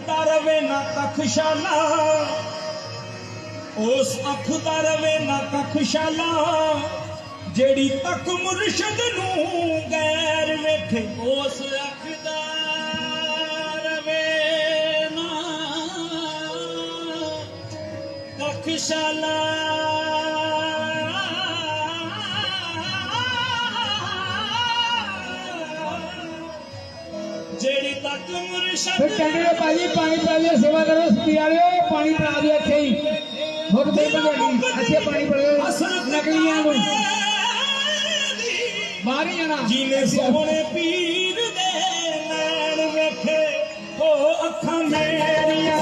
ਦਾ ਰਵੇ ਨਾ ਤਖਸ਼ਾਲਾ। ਉਸ ਅੱਖ ਦਾ ਰਵੇ ਨਾ ਤਖਸ਼ਾਲਾ। ਜਿਹੜੀ ਤੱਕ ਮੁਰਸ਼ਦ ਨੂੰ ਗੈਰ ਵੇਖੇ, ਉਸ ਅੱਖ ਦਾ ਰਵੇ ਨਾ ਤਖਸ਼ਾਲਾ। ਜਿਹੜੀ ਤੱਕ ਫਿਰ ਮੁਰਸ਼ਦ ਕਹਿੰਦੇ ਨੇ ਭਾਜੀ ਪਾਣੀ ਪਾ ਲਿਓ ਸੇਵਾ ਕਰੋ ਸਤੀ ਵਾਲਿਓ ਪਾਣੀ ਬਣਾ ਦਿਓ ਇੱਥੇ ਹੀ। ਹੋਰ ਕੋਈ ਬੰਦੇ ਇੱਥੇ ਪਾਣੀ ਪੜਿਓ ਨਕਲੀਆਂ ਨੂੰ। ਹੀ ਜਾਣਾ। ਜਿਨੇ ਸੋਹਣੇ ਪੀਰ ਦੇ ਨੈਣ ਵੇਖੇ ਉਹ ਅੱਖਾਂ ਮੇਰੀਆਂ